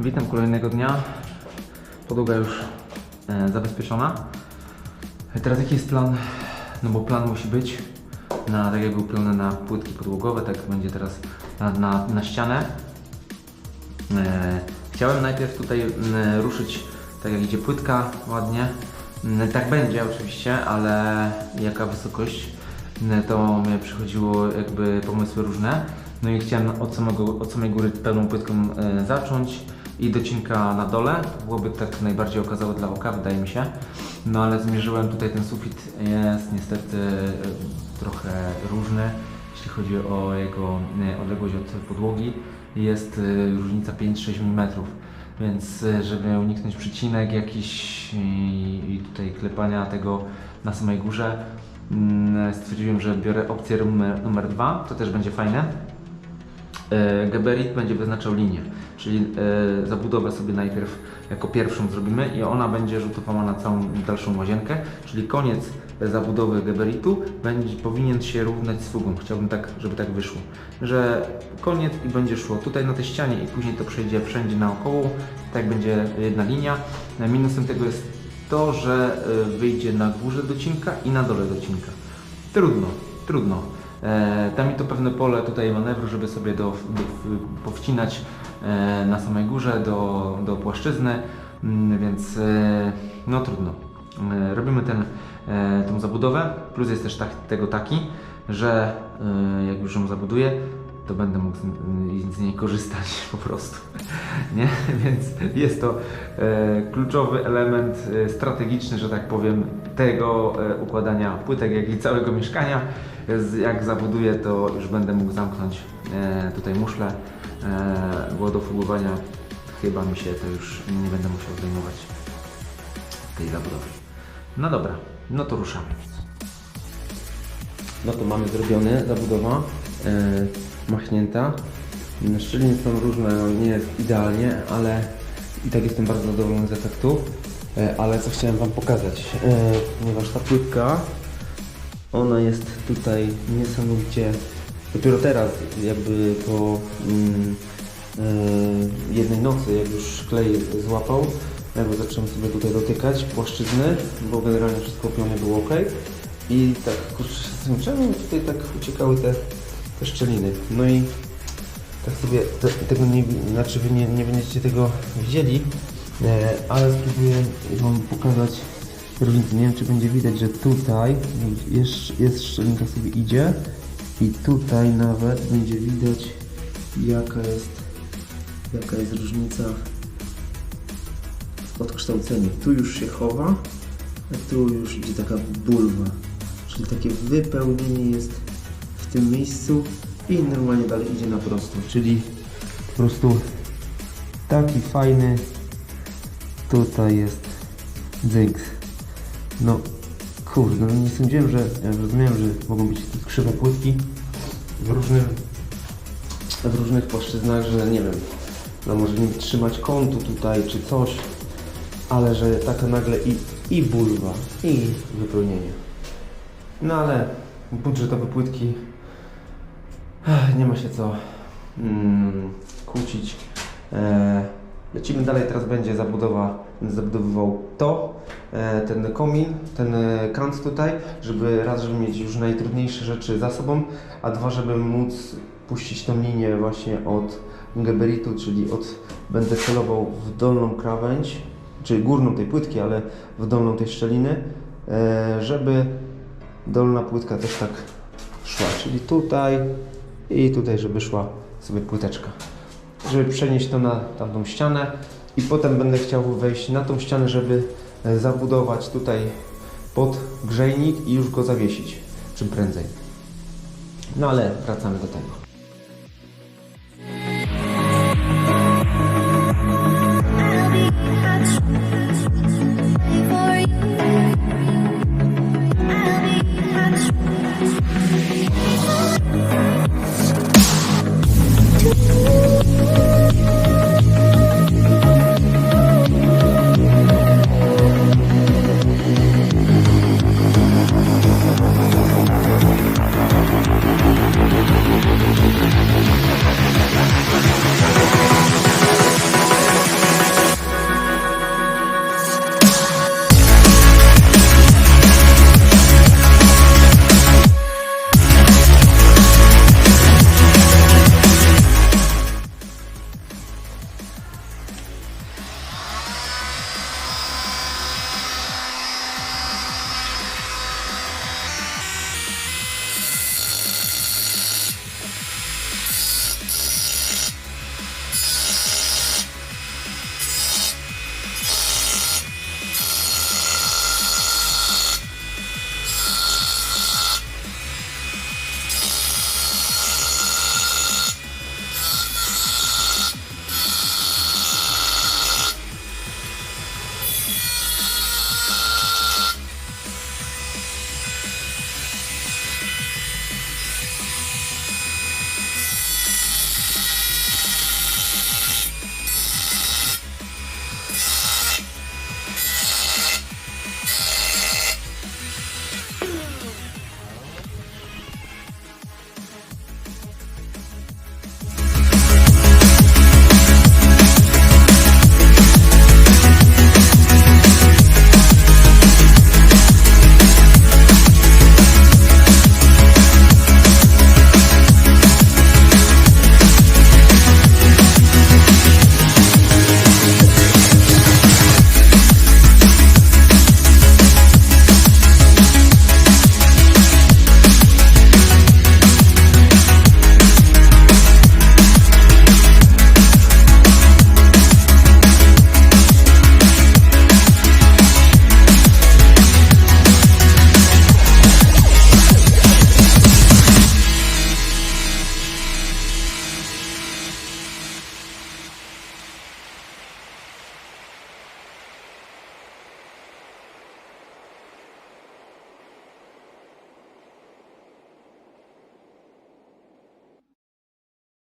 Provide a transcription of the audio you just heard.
Witam kolejnego dnia. Podłoga już e, zabezpieczona. E, Teraz jaki jest plan? No bo plan musi być na, tak jak był plan na płytki podłogowe, tak będzie teraz na, na, na ścianę. E, chciałem najpierw tutaj m, ruszyć tak jak idzie płytka ładnie. M, tak będzie oczywiście, ale jaka wysokość? M, To mnie przychodziło jakby pomysły różne. No i chciałem od, samego, od samej góry pełną płytką e, zacząć i docinka na dole. To byłoby tak najbardziej okazało dla oka, wydaje mi się. No ale zmierzyłem tutaj ten sufit jest niestety e, trochę różny, jeśli chodzi o jego e, odległość od podłogi. Jest e, różnica 5-6 mm. Więc żeby uniknąć przycinek jakiś i, tutaj klepania tego na samej górze, mm, stwierdziłem, że biorę opcję numer, numer 2. To też będzie fajne. Geberit będzie wyznaczał linię, czyli e, zabudowę sobie najpierw jako pierwszą zrobimy i ona będzie rzutowała na całą dalszą łazienkę, czyli koniec zabudowy Geberitu będzie, powinien się równać z fugą. Chciałbym tak, żeby tak wyszło, że koniec i będzie szło tutaj na tej ścianie i później to przejdzie wszędzie naokoło, tak będzie jedna linia. E, Minusem tego jest to, że e, wyjdzie na górze docinka i na dole docinka. Trudno, trudno. E, da mi to pewne pole tutaj manewru, żeby sobie do, do, powcinać e, na samej górze do, do płaszczyzny, mm, więc e, no trudno. Robimy ten, tą zabudowę, plus jest też tak, tego taki, że jak już ją zabuduję, to będę mógł z, z niej korzystać po prostu. Nie? Więc jest to e, kluczowy element e, strategiczny, że tak powiem, tego e, układania płytek, jak i całego mieszkania. Jak zabuduję, to już będę mógł zamknąć e, tutaj muszlę, e, bo do fugowania chyba mi się to już nie będę musiał zdejmować tej zabudowy. No dobra, no to ruszamy. No to mamy zrobione, zabudowa machnięta. Szczeliny są różne, no nie jest idealnie, ale i tak jestem bardzo zadowolony z efektu. E, ale co chciałem Wam pokazać, e, ponieważ ta płytka, ona jest tutaj niesamowicie, dopiero teraz jakby po mm, e, jednej nocy, jak już klej złapał, jakby zacząłem sobie tutaj dotykać płaszczyzny, bo generalnie wszystko w pionie było ok. I tak, kurczę, czemu tutaj tak uciekały te, te szczeliny. No i tak sobie te, tego nie, znaczy wy nie, nie będziecie tego widzieli, e, ale spróbuję Wam pokazać różnicę. Nie wiem, czy będzie widać, że tutaj jest, jest szczelinka sobie idzie i tutaj nawet będzie widać jaka jest, jaka jest różnica w odkształceniu. Tu już się chowa, a tu już idzie taka bulwa, czyli takie wypełnienie jest w tym miejscu i normalnie dalej idzie na prosto, czyli po prostu taki fajny tutaj jest dzyks. No kurde, no nie sądziłem, że ja rozumiałem, że mogą być krzywe płytki w różnym w różnych płaszczyznach, że nie wiem, no może nie trzymać kątu tutaj czy coś, ale że taka nagle i, i bulwa, i wypełnienie. No ale budżetowe płytki nie ma się co mm, kłócić. E, lecimy dalej, teraz będzie zabudowa, zabudowywał to, e, ten komin, ten kant tutaj, żeby raz, żeby mieć już najtrudniejsze rzeczy za sobą, a dwa, żeby móc puścić tą linię właśnie od geberitu, czyli od, będę celował w dolną krawędź, czyli górną tej płytki, ale w dolną tej szczeliny, e, żeby dolna płytka też tak szła, czyli tutaj i tutaj, żeby szła sobie płyteczka. Żeby przenieść to na tamtą ścianę i potem będę chciał wejść na tą ścianę, żeby e, zabudować tutaj pod grzejnik i już go zawiesić czym prędzej. No ale wracamy do tego.